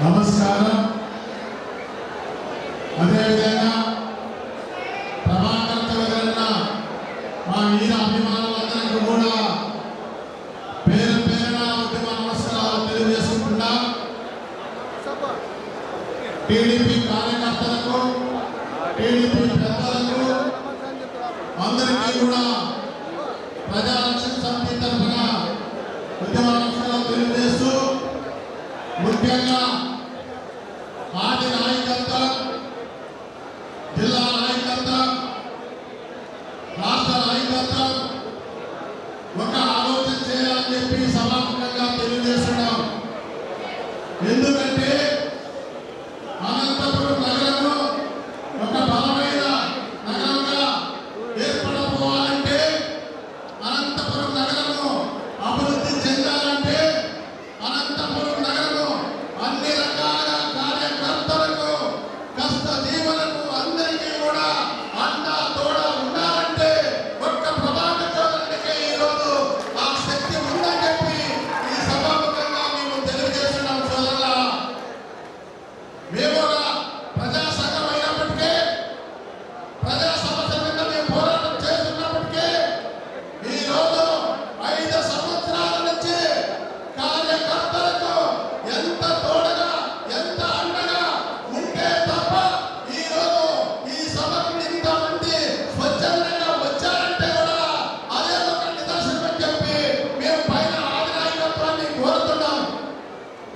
నమస్కారం. అదేవిధంగా ప్రభాకర్తలు కన్నా మా మీద అభిమానులందరికీ కూడా పేరు పేరున ఉద్యమ నమస్కారాలు తెలియజేసుకుంటున్నా టీడీపీ కార్యకర్తలకు టీడీపీ పెద్దలకు అందరికీ కూడా ప్రజారక్షణ సమితి తరఫున ఉద్యమ నమస్కారాలు తెలియజేస్తూ ముఖ్యంగా প্লিজ আমার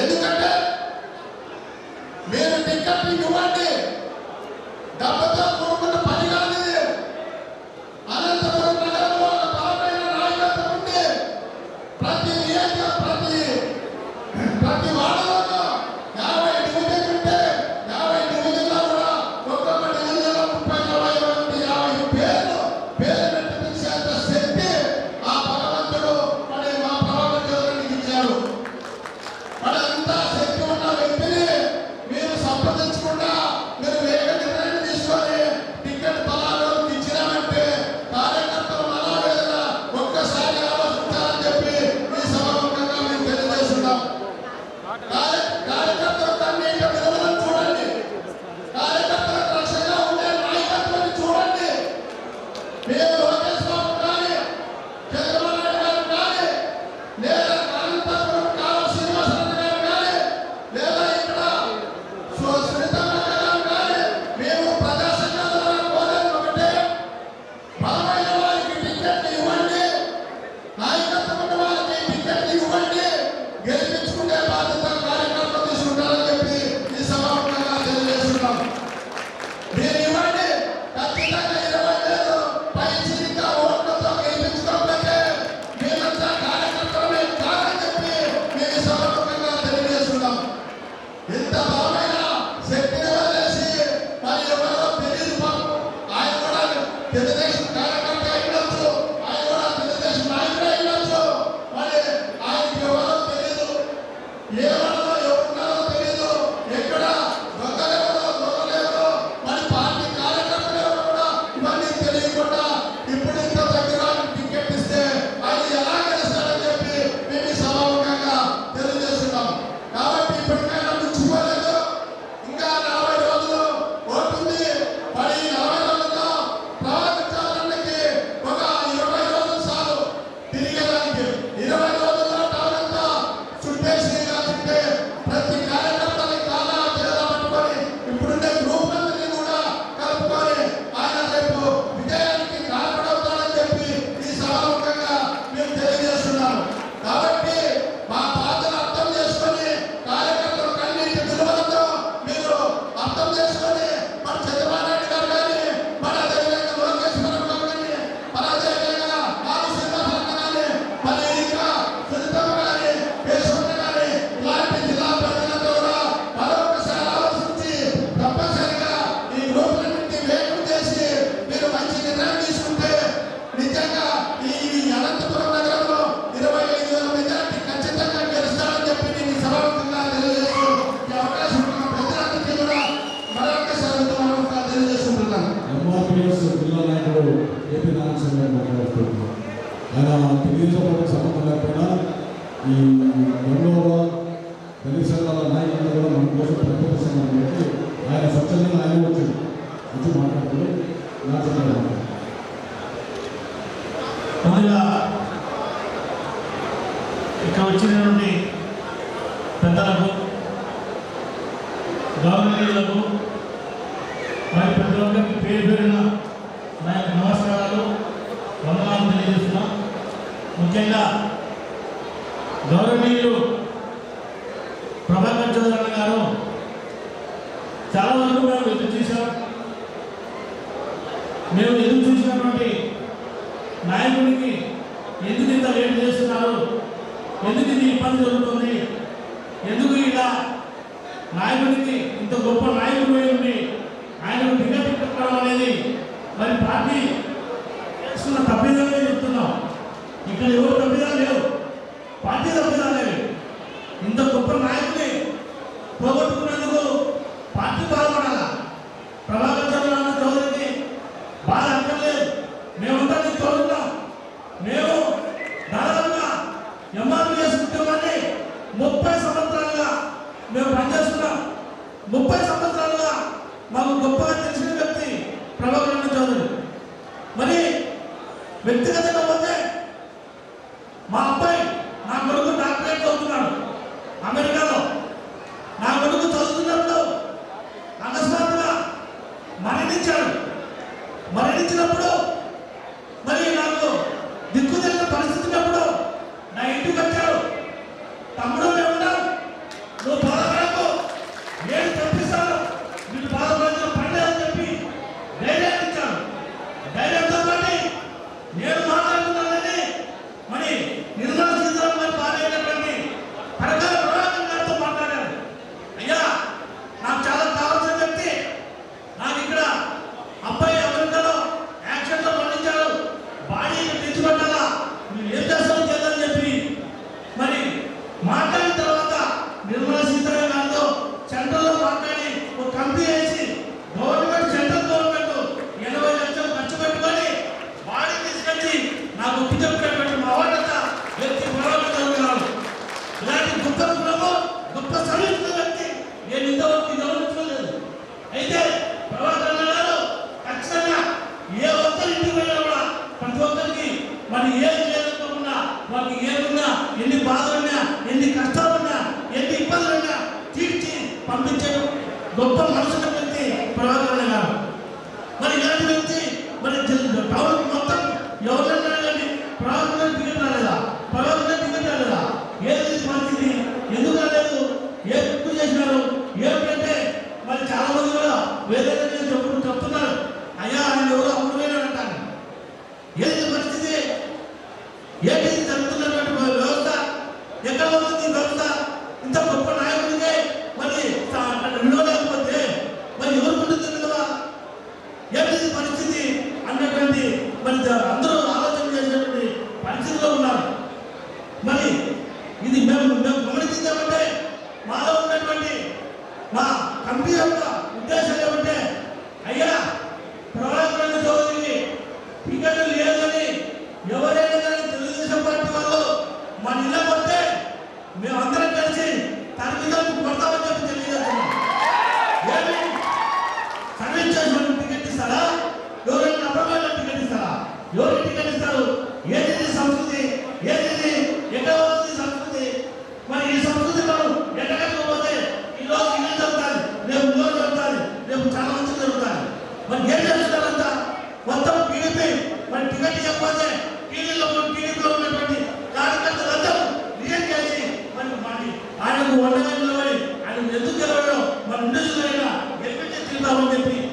ఎందుకంటే మీరు టికెట్ ఇవ్వండి డబ్బుతో ఏపీ నారాయణ గారు మాట్లాడుతున్నారు. ఆయన తెలుగుదేశం పార్టీకి సంబంధం లేకపోయినా ఈ గంగోవ దళిత సంఘాల నాయకులు కూడా మన కోసం ప్రత్యేక సంఘం పెట్టి ఆయన స్వచ్ఛందంగా ఆయన వచ్చింది వచ్చి మాట్లాడుతూ ముందుగా ఇక్కడ వచ్చినటువంటి పెద్దలకు ప్రకారం చాలా వరకు మేము ఎదురు చూసాం మేము ఎదురు చూసినటువంటి నాయకుడికి ఎందుకు ఇంత లేట్ చేస్తున్నారు? ఎందుకు ఇది ఇబ్బంది జరుగుతుంది? ఎందుకు ఇలా నాయకుడికి ఇంత గొప్ప నాయకుడు ఉండి ఆయనకు టికెట్ ఇవ్వడం అనేది మరి పార్టీ చేస్తున్న తప్పిదాలే చెప్తున్నాం. ఇక్కడ ఎవరు తప్పిదాలు లేవు. పార్టీ తప్పిదాలేవి ఇంత గొప్ప నాయకుడు పోగొట్టుకున్నందుకు పార్టీ బాధపడాల ప్రభాకర్ చౌదరి అన్న చౌదరికి బాధ అక్కర్లేదు మేము ఉంటాం చదువుతాం మేము దాదాపుగా ఎంఆర్ఎస్ ఉద్యమాన్ని ముప్పై సంవత్సరాలుగా మేము పనిచేస్తున్నాం ముప్పై సంవత్సరాలుగా మాకు గొప్పగా తెలిసిన వ్యక్తి ప్రభాకర్ అన్న చౌదరి. మరి వ్యక్తిగతంగా వాళ్ళు ఏ ఉన్నా వాళ్ళకి ఏమున్నా ఎన్ని బాధలున్నా ఎన్ని కష్టాలున్నా ఎన్ని ఇబ్బందులున్నా తీర్చి పంపించడం గొప్ప మనసును పెట్టి ప్రభావం não depende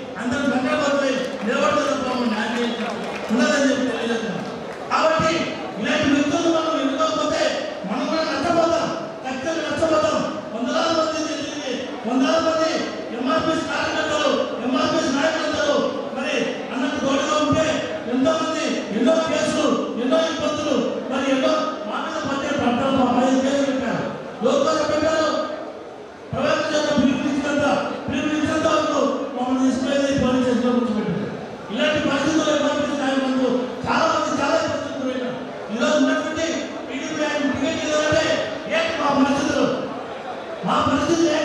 ആ മൃദുലേ